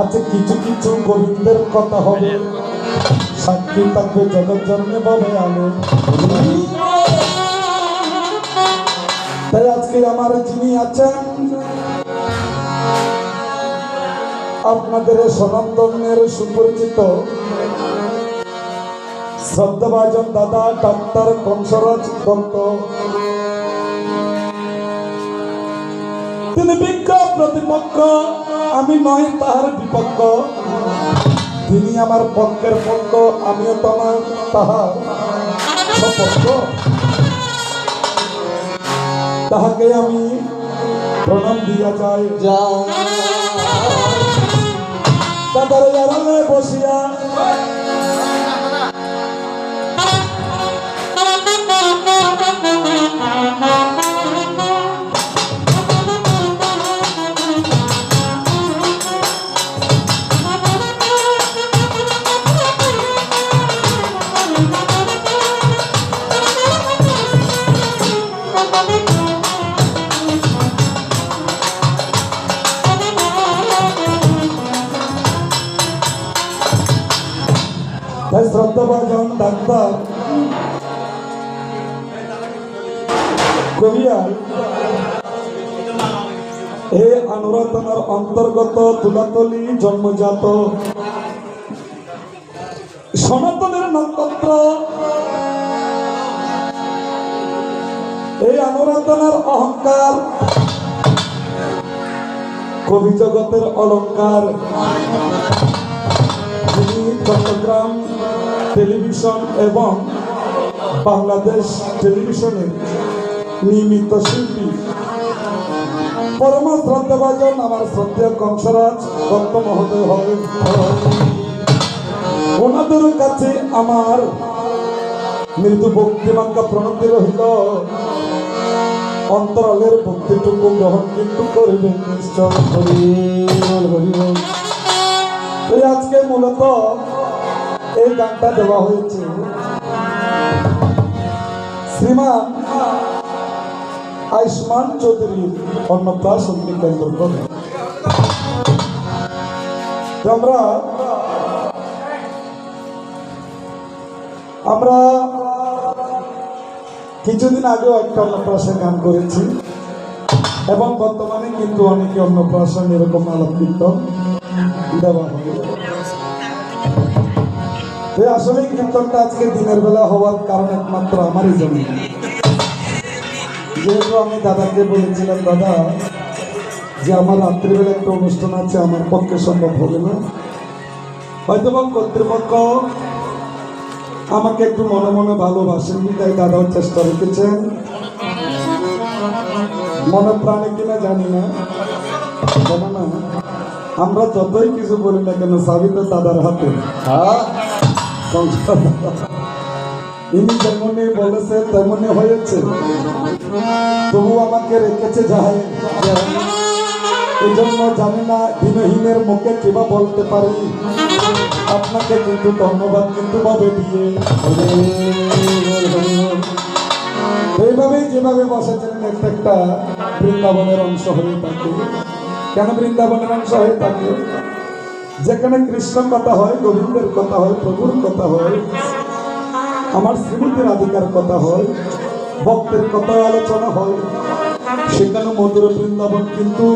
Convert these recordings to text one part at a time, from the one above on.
আছে কিছু কিছু গোবিন্দের কথা হবে। সাক্ষী থাকবে জগৎ জন্মে বলে আলো। তাই আজকে আমার যিনি আছেন, আপনাদের সনাতনের সুপরিচিত শ্রদ্ধাভাজন দাদা ডাক্তার কংসরাজ দত্ত। তিনি বিজ্ঞ প্রতিপক্ষ। আমি নয় তাহার বিপক্ষ। তিনি আমার পক্ষের পক্ষ আমিও তোমার তাহার সপক্ষ। তাহাকে আমি প্রণাম দিয়া যায় যা তারপরে বসিয়া অনুরাধনার অন্তর্গত তুলাতলি জন্মজাত। সনাতনের নক্ষত্র। এই অনুরাধনার অহংকার। কবি জগতের অলঙ্কার। চট্টগ্রাম টেলিভিশন এবং বাংলাদেশ টেলিভিশনের নিয়মিত শিল্পী। পরম শ্রদ্ধাভাজন আমার শ্রদ্ধেয় কংসরাজ দত্ত মহোদয় হবে ওনাদের কাছে আমার মৃদু ভক্তিমাঙ্গা প্রণতি রহিল। অন্তরালের ভক্তিটুকু গ্রহণ কিন্তু করিবেন নিশ্চয় আজকে মূলত এই গানটা দেওয়া হয়েছে। শ্রীমান আয়ুষ্মান চৌধুরীর অন্নপ্রাশনকে কেন্দ্র করে। তো আমরা আমরা কিছুদিন আগেও একটা অন্নপ্রাশন গান করেছি। এবং বর্তমানে কিন্তু অনেকে অন্নপ্রাশন এরকম আলোক কীর্তন আসলে কীর্তনটা আজকে দিনের বেলা হওয়ার কারণ একমাত্র আমারই জন্য। যেহেতু আমি দাদাকে বলেছিলাম দাদা যে আমার রাত্রিবেলা একটা অনুষ্ঠান আছে আমার পক্ষে সম্ভব হবে না। হয়তো বা কর্তৃপক্ষ আমাকে একটু মনে মনে ভালোবাসেন তাই দাদাও চেষ্টা রেখেছেন। মনে প্রাণে কিনা জানি না। না। আমরা যতই কিছু বলি না কেন চাবি তো দাদার হাতে। সংসার। ইনি যেমনই বলেছে, তেমনই হয়েছে। তবু আমাকে রেখেছে যাই এই জন্য জানি না, দিনহীনের মুখে কিবা বলতে পারি। আপনাকে কিন্তু ধন্যবাদ কিন্তু ভাবে দিয়ে এইভাবেই যেভাবে বসেছিলেন একটা একটা বৃন্দাবনের অংশ হয়ে থাকে। কেন বৃন্দাবনের অংশ হয়ে থাকে? যেখানে কৃষ্ণ কথা হয়, গোবিন্দের কথা হয়, প্রভুর কথা হয় আমার শ্রীমতীর আধিকার কথা হয়, ভক্তের কথা আলোচনা হয়। সেখানে মধুর বৃন্দাবন কিন্তু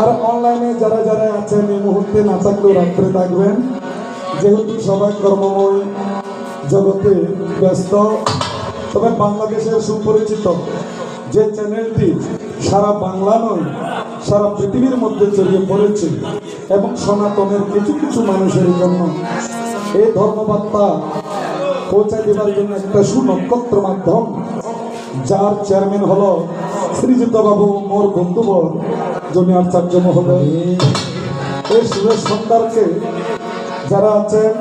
আর অনলাইনে যারা যারা আছেন, এই মুহূর্তে না থাকলেও রাত্রে থাকবেন। যেহেতু সবাই কর্মময়, জগতে ব্যস্ত, তবে বাংলাদেশের সুপরিচিত যে চ্যানেলটি সারা বাংলা নয়, সারা পৃথিবীর মধ্যে ছড়িয়ে পড়েছে এবং সনাতনের কিছু কিছু মানুষের জন্য এই ধর্মবার্তা পৌঁছে দেবার জন্য একটা সুনক্ষত্র মাধ্যম, যার চেয়ারম্যান হলো শ্রীযুক্ত বাবু মোর বন্ধুবর জমি আচার্য মহোদয়। এই সুরেশ সন্তানকে যারা আছেন,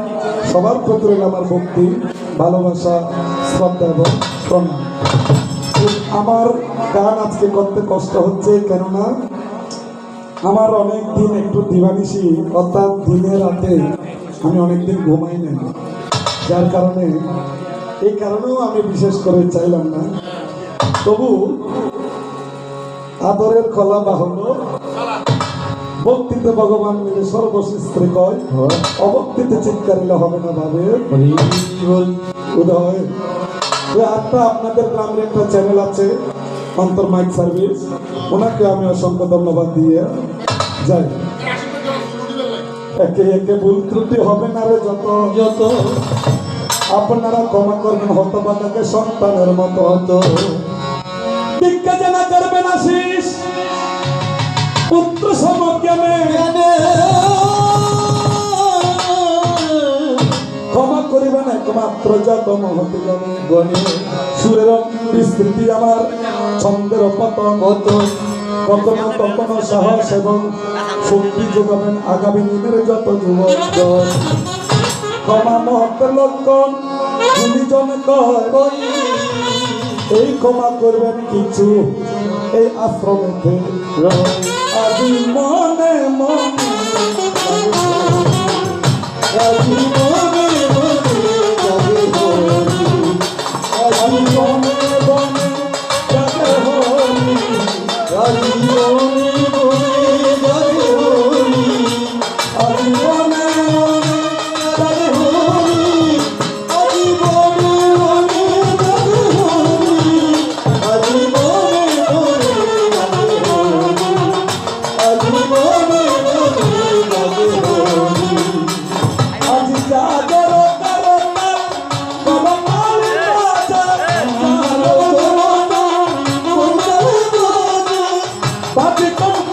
সবার প্রতি আমার ভক্তি, ভালোবাসা, শ্রদ্ধা এবং প্রণাম। আমার গান আজকে করতে কষ্ট হচ্ছে কেননা আমার অনেক দিন একটু দিবানিশি অর্থাৎ দিনে রাতে আমি অনেকদিন ঘুমাই না যার কারণে এই কারণেও আমি বিশেষ করে চাইলাম না। তবু আদরের খোলা বাহন ভক্তিতে ভগবান মিলে সর্বশিস্ত্রে কয় অভক্তিতে চিৎকারিলে হবে না ভাবে। উদয়। একটা আপনাদের গ্রামের একটা চ্যানেল আছে অন্তর মাইক সার্ভিস ওনাকে আমি অসংখ্য ধন্যবাদ দিয়ে যাই। একে একে ভুল ত্রুটি হবে না রে যত। যত। আপনারা ক্ষমা করবেন হতবাদাকে সন্তানের মতো হতো। ভিক্ষা জানা করবেন আশিস পুত্র সমজ্ঞানে ক্ষমা করিবেন একমাত্র মহতি জানে গণে। সুরের বিস্তৃতি আমার, ছন্দের পতন কখনো কখনো সাহস এবং শক্তি যোগাবেন আগামী দিনের যত যুবক ক্ষমা মহত্বের লক্ষণ কয় এই ক্ষমা করবেন কিছু, এই আশ্রমেতে আজি মনে মনে মনে মনে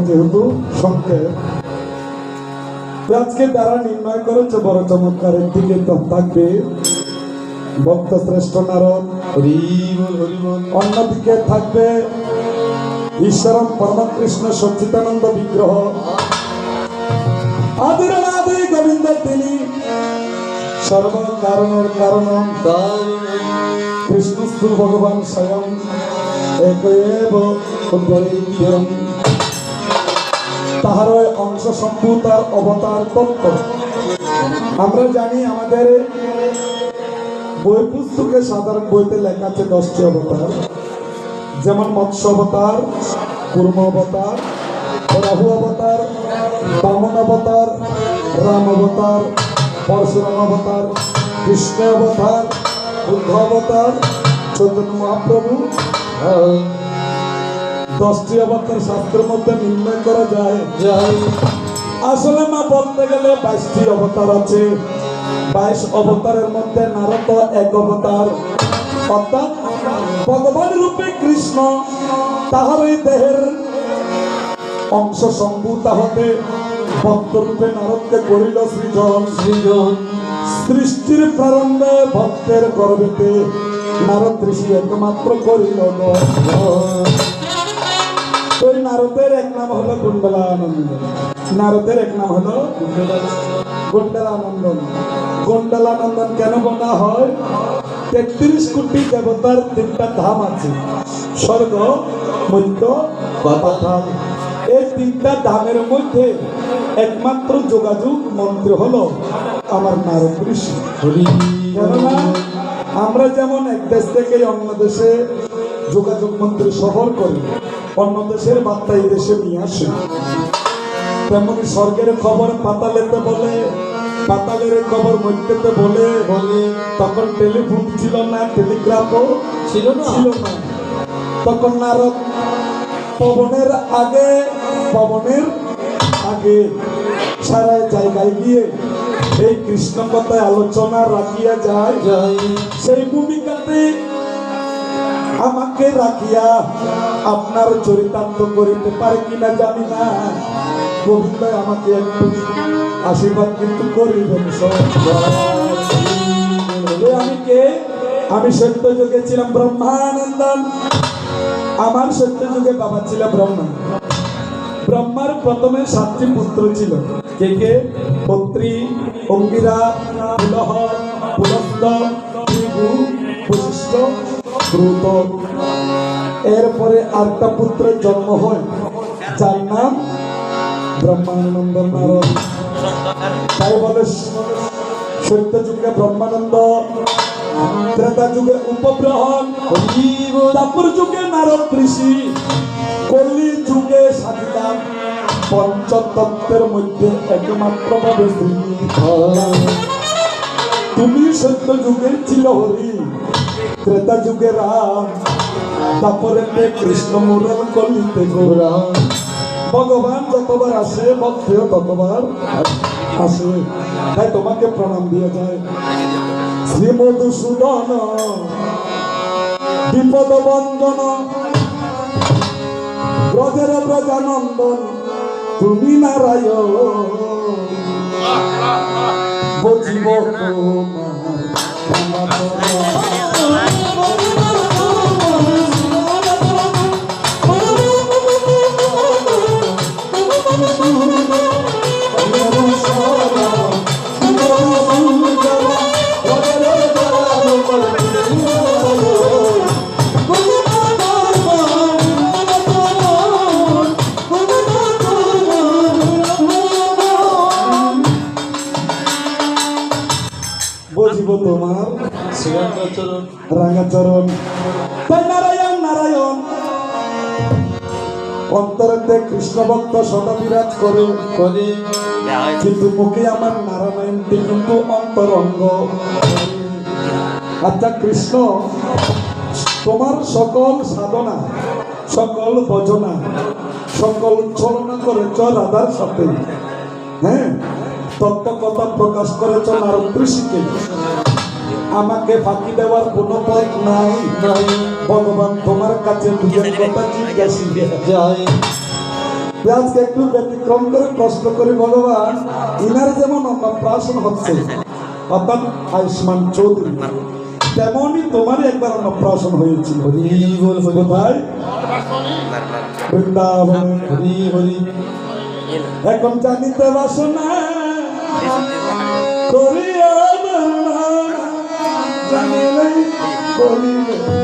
যেহেতু সংক্ষেপ আজকে তারা নির্ণয় করেছে, বড় চমৎকার একদিকে তো থাকবে। ভক্ত শ্রেষ্ঠ নারদ থাকবে ঈশ্বরম পরমকৃষ্ণ সচ্চিদানন্দ বিগ্রহ। গোবিন্দ তিনি। কারণ। কৃষ্ণস্থু ভগবান স্বয়ং। উদ্বৈত্যম তাহার অংশ সম্ভূতার অবতার তত্ত্ব আমরা জানি আমাদের বই পুস্তকে সাধারণ বইতে লেখা আছে দশটি অবতার। যেমন মৎস্য অবতার, কুর্ম অবতার, রাহু অবতার, বামন অবতার, রাম অবতার, পরশুরাম অবতার, কৃষ্ণ অবতার, বুদ্ধ অবতার চৈতন্য মহাপ্রভু দশটি অবতার শাস্ত্রের মধ্যে নির্ণয় করা যায়। আসলে মা বলতে গেলে বাইশটি অবতার আছে। বাইশ অবতারের মধ্যে নারদ এক অবতার। অর্থাৎ ভগবান রূপে কৃষ্ণ তাহার এই দেহের অংশ সম্ভূতা হতে ভক্ত রূপে নারদকে করিল সৃজন। সৃজন। সৃষ্টির প্রারম্ভে ভক্তের গর্বেতে নারদ ঋষি একমাত্র করিল। ওই নারদের এক নাম হলো কুণ্ডলা আনন্দ নারদের এক নাম হলো কুণ্ডলানন্দন কুণ্ডলানন্দন কেন বলা হয়? তেত্রিশ কোটি দেবতার তিনটা ধাম আছে। স্বর্গ মধ্য পাতাল এই তিনটা ধামের মধ্যে একমাত্র যোগাযোগ মন্ত্র হলো আমার নারদ ঋষি। কেননা আমরা যেমন এক দেশ থেকে অন্য দেশে যোগাযোগ মন্ত্রী সফর করি অন্য দেশের বার্তা এই দেশে নিয়ে আসে। তেমনি স্বর্গের খবর পাতালেতে বলে পাতালের খবর মধ্যেতে বলে বলে তখন টেলিফোন ছিল না টেলিগ্রাফও ছিল না। ছিল না। তখন নারদ পবনের আগে পবনের আগে সারা জায়গায় গিয়ে এই কৃষ্ণ কথায় আলোচনা রাখিয়া যায়। সেই ভূমিকাতে আমাকে রাখিয়া আপনার চরিতার্থ করিতে পারে কিনা জানি না। গোবিন্দ আমাকে একটু আশীর্বাদ কিন্তু করিবেন আমি কে? আমি সত্য যুগে ছিলাম ব্রহ্মানন্দন আমার সত্য যুগে বাবা ছিল ব্রহ্মা। ব্রহ্মার প্রথমে সাতটি পুত্র ছিল। কে কে? পত্রী অঙ্গিরা, পুলহ, পুলস্ত দ্রুত এরপরে আটটা পুত্রের জন্ম হয়, যার নাম ব্রহ্মানন্দ নারদ। তাই বলে সত্য যুগে ব্রহ্মানন্দ ত্রেতা যুগে উপগ্রহণ তারপর যুগে নারদ ঋষি কলি যুগে সাধিতাম পঞ্চতত্ত্বের মধ্যে একমাত্র ভাবে তুমি সত্য যুগে ছিল হরি ত্রেতা যুগে রাম, তারপরে কৃষ্ণ মুরাল কলিতে গৌরাম। ভগবান যতবার আসে, ভক্তেও ততবার আসে। তাই তোমাকে প্রণাম দিয়ে যায়। শ্রী মধুসূদন বিপদ বন্দন ব্রজের ব্রজানন্দন, তুমি নারায়ণ। বুঝিব বুঝিব তোমার রাঙাচরণ। তাই নারায়ণ নারায়ণ। অন্তরেতে কৃষ্ণ ভক্ত সদা বিরাজ করে। করে কিন্তু মুখে আমার নারায়ণটি কিন্তু অন্তরঙ্গ। আচ্ছা কৃষ্ণ তোমার সকল সাধনা সকল ভজনা সকল ছলনা করেছ রাধার সাথে। হ্যাঁ? তত্ত্ব কথা প্রকাশ করেছ নারদ ঋষিকে। আমাকে ফাঁকি দেওয়ার কোনো পথ নাই। নাই। ভগবান তোমার কাছে দুজন কথা জিজ্ঞাসি যায় আজকে একটু ব্যতিক্রম করে প্রশ্ন করি ভগবান ইনার যেমন অন্নপ্রাশন হচ্ছে অর্থাৎ আয়ুষ্মান চৌধুরী। তেমনই তোমার একবার অন্নপ্রাশন হয়েছিল কোথায়? বৃন্দাবন। হরি হরি। এখন জানিতে বাসনা জানিলে বলিবে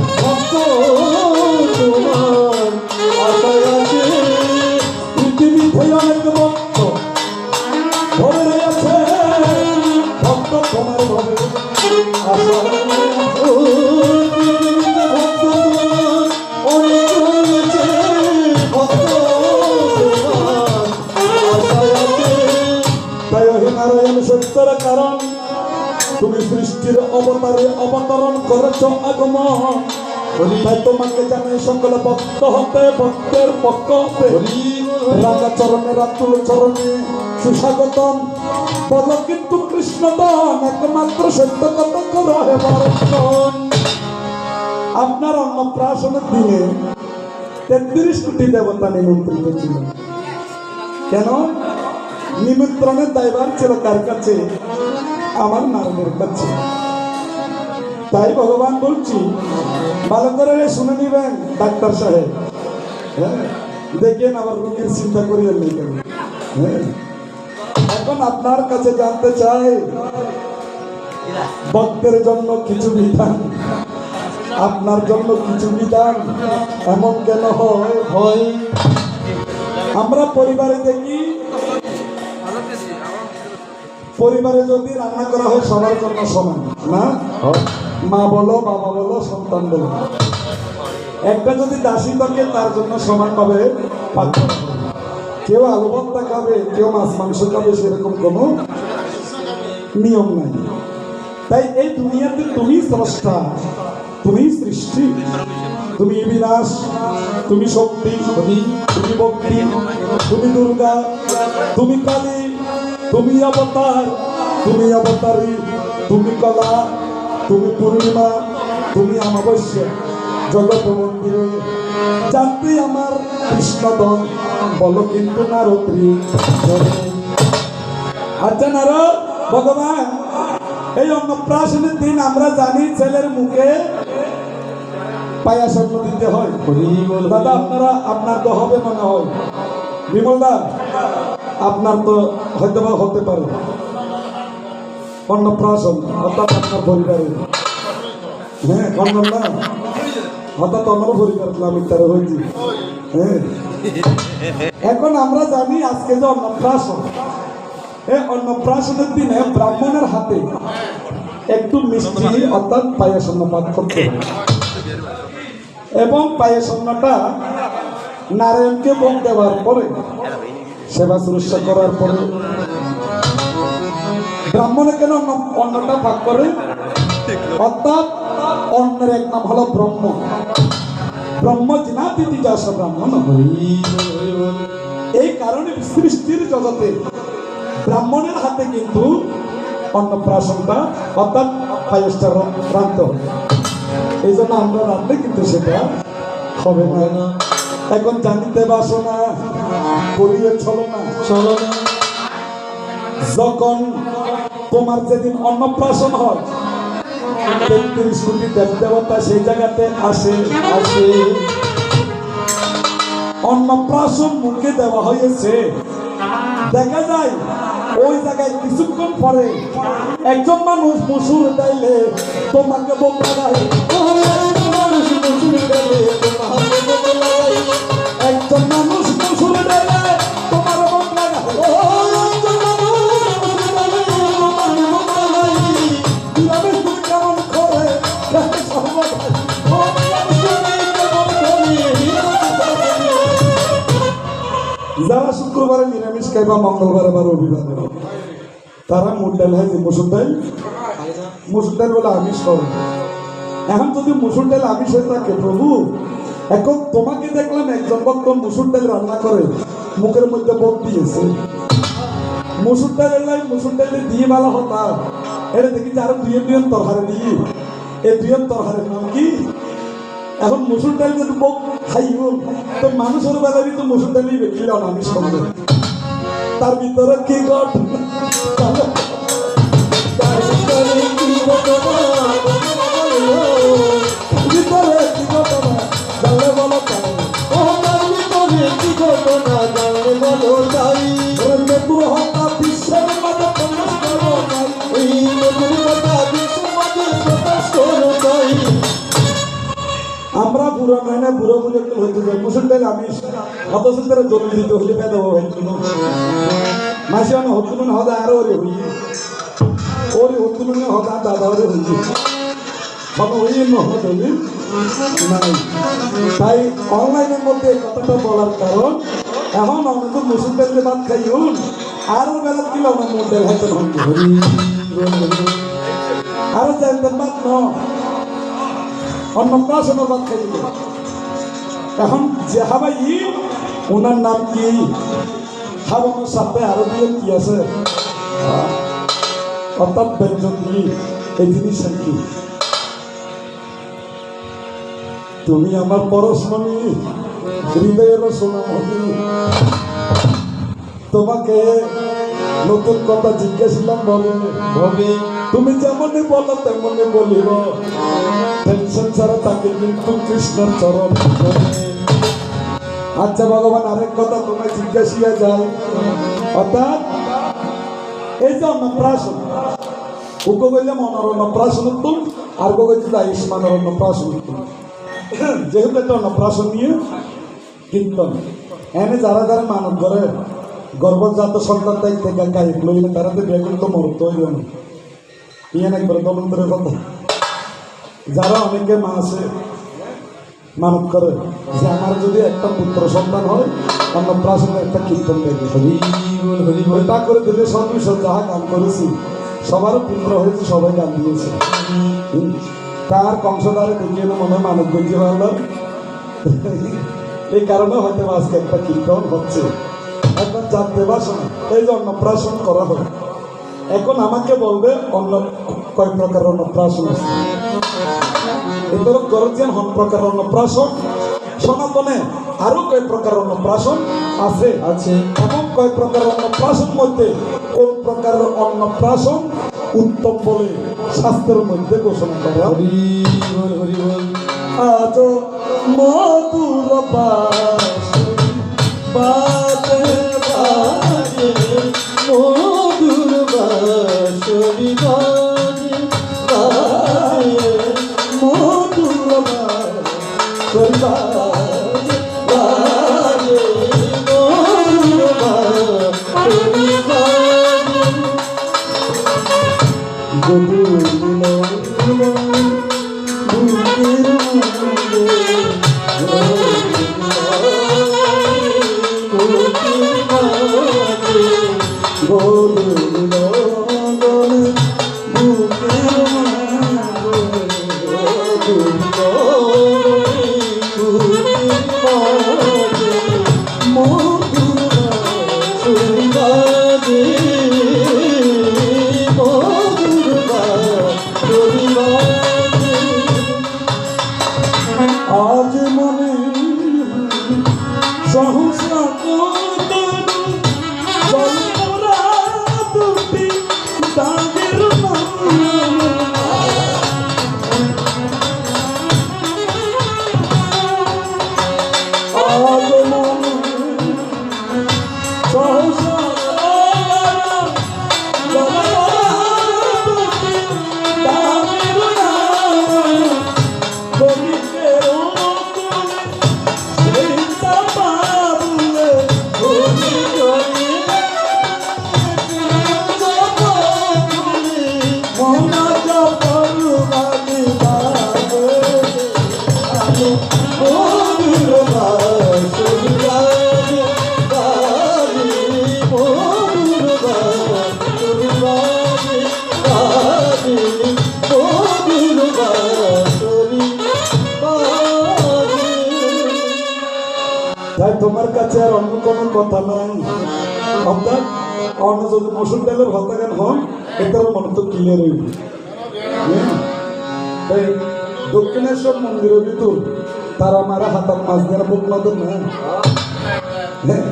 অবতারে অবতরণ করেছ আগমন। তোমাকে জানাই সকল ভক্ত হতে, ভক্তের পক্ষ রাজা চরণে, রাতুল চরণে সুস্বাগতম। বল কিন্তু একমাত্র সত্য আপনার অন্নপ্রাশনের দিনে তেত্রিশ কোটি দেবতা নিমন্ত্রিত ছিল। কেন? নিমন্ত্রণের দায়বার ছিল কার কাছে? আমার নারদের কাছে। তাই ভগবান বলছি ভালো করে শুনে নিবেন ডাক্তার সাহেব। হ্যাঁ? দেখেন আবার রোগীর চিন্তা করিয়েন না কেন। হ্যাঁ? এখন আপনার কাছে জানতে চাই ভক্তের জন্য কিছু বিধান। আপনার জন্য কিছু বিধান এমন কেন হয়? হয়। আমরা পরিবারে দেখি পরিবারে যদি রান্না করা হয় সবার জন্য সমান না? মা বলো, বাবা বলো, সন্তান বলো। একটা যদি দাসী থাকে তার জন্য সমানভাবে কেউ আলু ভর্তা খাবে, কেউ মাছ মাংস খাবে, সেরকম কোনো নিয়ম নাই। তাই এই দুনিয়াতে তুমি স্রষ্টা, তুমি সৃষ্টি। তুমি বিনাশ, তুমি শক্তি, তুমি ভক্তি, তুমি দুর্গা, তুমি কালী, তুমি অবতার, তুমি অবতারী, তুমি কলা তুমি পূর্ণিমা তুমি অমাবস্যা জগত মন্দিরে জানতে আমার কৃষ্ণদন বলো কিন্তু নারত্রী আচ্ছা নার ভগবান এই অন্নপ্রাশনের দিন আমরা জানি ছেলের মুখে পায়াস অন্ন দিতে হয়। দাদা আপনারা আপনার তো হবে মনে হয়। বিমল দা আপনার তো হয়তো হতে পারে। অন্নপ্রাশন অর্থাৎ আপনার পরিবারে। হ্যাঁ কন্যা না? অর্থাৎ আমার পরিবার আমি তারা হয়েছি হ্যাঁ। এখন আমরা জানি আজকে যে অন্নপ্রাশন। এই অন্নপ্রাশনের দিনে ব্রাহ্মণের হাতে একটু মিষ্টি, অর্থাৎ পায়াস অন্নপাত করতে এবং পায়ের সন্ন্যটা নারায়ণকে ভোগ দেওয়ার পরে, সেবা শুশ্রূষা করার পরে ব্রাহ্মণে কেন অন্নটা ভাগ করে? অর্থাৎ অন্নের এক নাম হলো ব্রহ্ম। ব্রহ্ম জিনাতিথি যাস ব্রাহ্মণ এই কারণে সৃষ্টির জগতে ব্রাহ্মণের হাতে কিন্তু অন্নপ্রাশনটা অর্থাৎ রাখতে হবে। এই জন্য আমরা রাখলে কিন্তু সেটা হবে না এখন জানিতে বাসো না করিয়ে চলো না। চলো না। যখন তোমার যেদিন অন্নপ্রাশন হয়, তেত্রিশ কোটি দেব দেবতা সেই জায়গাতে আসে আসে। অন্নপ্রাশন মুখে দেওয়া হয়েছে। দেখা যায়, ওই জায়গায় কিছুক্ষণ পরে একজন মানুষ মুসুর দেয় তোমাকে বোকা দেয় একজন মানুষ যারা শুক্রবারে নিরামিষ খায় বা মঙ্গলবারে বা রবিবারে। তারা মুড ডাল হয় মুসুর ডাল? মুসুর ডাল বলে আমিষ করে এখন যদি মুসুর ডাল আমিষ হয়ে থাকে, প্রভু, এখন তোমাকে দেখলাম একজন ভক্ত মুসুর ডাল রান্না করে, মুখের মধ্যে বোধ দিয়েছে। মুসুর ডালের লাই মুসুর ডালে দিয়ে ভালো হতা। এটা দেখি যে আরও দুয়ে দুয়ে তরহারে দিয়ে এই দুয়ে তরহারের নাম কি? এখন মুসুর ডাল যদি বোক খাইব, তো মানুষের বেলা তো মুসুর ডালই বেশি আমি করবে তার ভিতরে কি ঘটনা না, বুড়ো বুড়ো একটু হইতে যাই মুসুর ডাল আমিষ অথচ তারা জমি দিতে হলে পেয়ে দেবো হইতুন মাসে অনেক হতুন হদা আরও ওরে হই ওরে হতুন হদা দাদা ওরে হই সব ওই নহত হলি নাই। তাই অনলাইনের মধ্যে কথাটা বলার কারণ, এখন অনেক মুসুর ডাল ভাত খাই হন আর বেলা কিলো আমার ডাল হাতে হরি আরও জানতেন বাদ ন। অন্নপ্রাশনের বাদ খাই এখন জেহাবাই ওনার নাম কি? সাথে আরও দিয়ে কি আছে? অর্থাৎ ব্যঞ্জন কি এই জিনিস কি? তুমি আমার পরশমণি হৃদয়ের সোনামণি তোমাকে নতুন কথা জিজ্ঞাসিলাম বলে। তুমি যেমনই বলো তেমনই বলিব। আচ্ছা ভগবান, আরেক কথা তোমায় জিজ্ঞাসিয়া যায় অর্থাৎ, এই যে অন্নপ্রাশন উগ্র কইলে মনের অন্নপ্রাশন উত্তম, আর গো কইতে আয়ুষ্মানের অন্নপ্রাশন উত্তম। যেহেতু একটা অন্নপ্রাশন নিয়ে কীর্তন, এনে যারা যারা মানব করে গর্ভজাত সন্তান দেখ থেকে গায়ে লইলে তারা তো বিয়ে করতে মরতে হইল না ইয়ান একবার দমন্তরের কথা। যারা অনেকে মা আছে মানব করে। যে আমার যদি একটা পুত্র সন্তান হয় আমরা অন্নপ্রাশনে একটা কীর্তন দেখবে ওইটা করে দিলে সব বিষয় যাহা গান করেছি। সবার পুত্র হয়েছে সবাই গান দিয়েছে। তার কংসদারে দেখিয়ে না মনে হয় মানব গঞ্জি ভাবলাম এই কারণে হয়তো আজকে একটা কীর্তন হচ্ছে। একবার জানতে পারছ না এই যে অন্নপ্রাশন করা হয়। এখন আমাকে বলবে অন্য কয় প্রকার অন্নপ্রাশন আছে। এদের গরজিয়ান হন প্রকার অন্নপ্রাশন সনাতনে আরও কয় প্রকার অন্নপ্রাশন আছে। আছে। এমন কয় প্রকার অন্নপ্রাশন মধ্যে কোন প্রকার অন্নপ্রাশন উত্তম বলে? শাস্ত্রের মধ্যে ঘোষণা করা হরি হরি হরি আজ মধুর তোমার কাছে আর অন্য কোনো কথা নাই। অর্থাৎ, অন্য যদি মসুর ডালের হত্যাকার হন, এটার মনে তো ক্লিয়ার হইবে। হ্যাঁ? তাই দক্ষিণেশ্বর মন্দিরের ভিতর তারা মারা হাতার মাছ দেওয়ার বুক মাদের না। হ্যাঁ?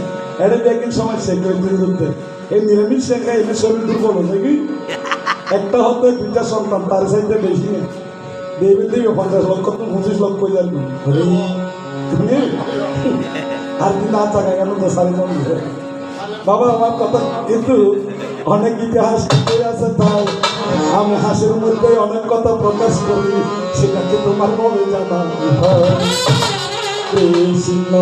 এটা দেখেন সময় শেখ হইতে এই নিরামিষ শেখা এনে শরীর দুর্বল হয়ে কি? একটা হতে দুইটা সন্তান, তার সাইডে বেশি নেই। দেবে দেবে, পঞ্চাশ লক্ষ তো পঁচিশ লক্ষ যাবি। তুমি আর কি না থাকা কেন তো সারি বাবা, আমার কথা কিন্তু অনেক ইতিহাস বই আছে তাই আমি হাসির মধ্যে অনেক কথা প্রকাশ করি, সেটা কি তোমার মনে জানা কৃষ্ণ